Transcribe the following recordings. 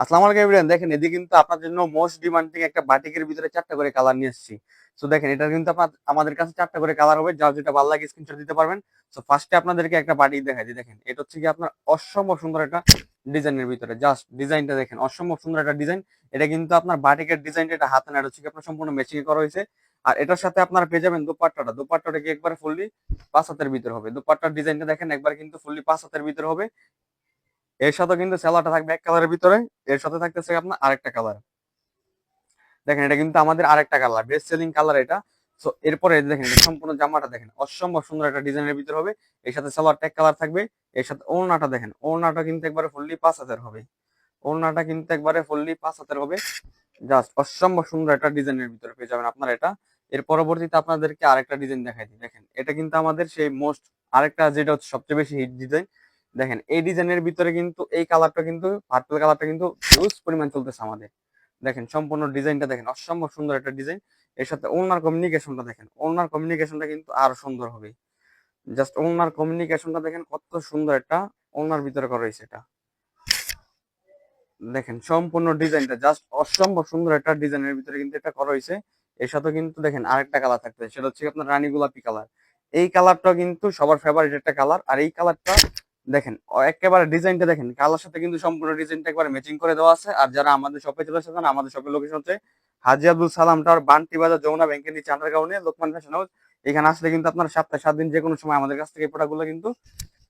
আসসালামু আলাইকুম এভরিওয়ান দেখেন, এদিকে কিন্তু জন্য মোস্ট ডিমান্ডিং একটা বাটিকের ভিতরে চারটা করে কালার নিয়ে সো দেখেন এটা কিন্তু আমাদের কাছে চারটা করে কালার হবে, যার যেটা ভালো লাগে স্ক্রিনশট দিতে পারবেন। সো ফার্স্টে আপনাদেরকে একটা দেখাই দিই দেখেন, এটা হচ্ছে কি আপনার অসম্ভব সুন্দর একটা ডিজাইনের ভিতরে। জাস্ট ডিজাইনটা দেখেন, অসম্ভব সুন্দর একটা ডিজাইন এটা কিন্তু আপনার বাটিকের ডিজাইনটা এটা হাতে না হচ্ছে কি আপনার সম্পূর্ণ ম্যাচিং করা হয়েছে। আর এটার সাথে আপনারা পেয়ে যাবেন দুপাট্টাটা। দুপাট্টাটা কি একবার ফুললি পাঁচ হাতের ভিতরে হবে? দুপাট্টার ডিজাইনটা দেখেন, একবার কিন্তু ফুললি পাঁচ হাতের ভিতরে হবে। এর সাথে কিন্তু স্যালাডটা থাকবে এক কালারের ভিতরে, এর সাথে থাকতেছে আপনার আরেকটা কালার দেখেন, এটা কিন্তু আমাদের আরেকটা কালার বেস্ট সেলিং কালার এটা। সো এরপরে দেখেন সম্পূর্ণ জামাটা দেখেন, অসম্ভব সুন্দর একটা ডিজাইনের ভিতরে হবে। এর সাথে সালোয়ারটা এক কালার থাকবে, এর সাথে ওড়নাটা দেখেন, ওড়নাটা কিন্তু একবারে ফুললি পাঁচ হাতের হবে। ওড়নাটা কিন্তু একবারে ফুললি পাঁচ হাতের হবে। জাস্ট অসম্ভব সুন্দর একটা ডিজাইনের ভিতরে পেয়ে যাবেন আপনারা এটা। এর পরবর্তীতে আপনাদেরকে আরেকটা ডিজাইন দেখাই দিই। দেখেন, এটা কিন্তু আমাদের সেই মোস্ট আরেকটা যেটা হচ্ছে সবচেয়ে বেশি হিট ডিজাইন দেখেন, এই ডিজাইনের ভিতরে কিন্তু এই কালারটা কিন্তু পার্পল কালারটা কিন্তু হিউজ পরিমাণ চলতেছে আমাদের। দেখেন, সম্পূর্ণ ডিজাইনটা দেখেন, অসম্ভব সুন্দর একটা ডিজাইন। এর সাথে ওনার কমিউনিকেশনটা দেখেন ওনার কমিউনিকেশনটা কিন্তু আরও সুন্দর হবে। জাস্ট ওনার কমিউনিকেশনটা দেখেন, কত সুন্দর একটা ওনার ভিতরে করা হয়েছে এটা। দেখেন, সম্পূর্ণ ডিজাইনটা জাস্ট অসম্ভব সুন্দর একটা ডিজাইনের ভিতরে কিন্তু এটা করা হয়েছে। এর সাথে কিন্তু দেখেন, আরেকটা কালার থাকতে সেটা হচ্ছে আপনার রানী গোলাপি কালার। এই কালারটা কিন্তু সবার ফেভারিট একটা কালার, আর এই কালারটা দেখেন একেবারে ডিজাইনটা দেখেন, কালার সাথে কিন্তু সম্পূর্ণ ডিজাইনটা একবারে ম্যাচিং করে দেওয়া আছে। আর যারা আমাদের শপে চলে এসেছেন, আমাদের শপের লোকেশন হচ্ছে হাজি আব্দুল সালাম টাওয়ার, বান্টি বাজার, যমুনা ব্যাংকের নিচে আন্ডারগ্রাউন্ডে, লোকমান ফ্যাশন হাউস এখানে আসলে কিন্তু আপনারা সপ্তাহে সাত দিন যে কোনো সময় আমাদের কাছ থেকে এই প্রোডাক্টগুলো কিন্তু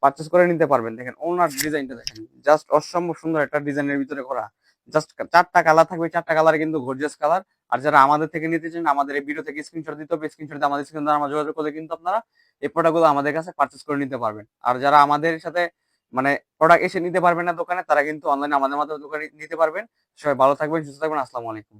পারচেস করে নিতে পারবেন। দেখেন ওনার ডিজাইনটা দেখেন জাস্ট অসম্ভব সুন্দর একটা ডিজাইনের ভিতরে করা। জাস্ট চারটা কালার থাকবে, চারটা কালার কিন্তু গর্জিয়াস কালার আর যারা আমাদের থেকে নিতে চান, আমাদের এই ভিডিও থেকে স্ক্রিনশট দিতে হবে স্ক্রিনশট দিয়ে আমাদের স্ক্রিন দ্বারা যোগাযোগ করলে কিন্তু আপনারা এই প্রোডাক্টগুলো আমাদের কাছে পারচেস করে নিতে পারবেন। আর যারা আমাদের সাথে মানে প্রোডাক্ট এসে নিতে পারবেন না দোকানে, তারা কিন্তু অনলাইনে আমাদের মাধ্যমে দোকানে নিতে পারবেন। সবাই ভালো থাকবেন, সুস্থ থাকবেন, আসসালামু আলাইকুম।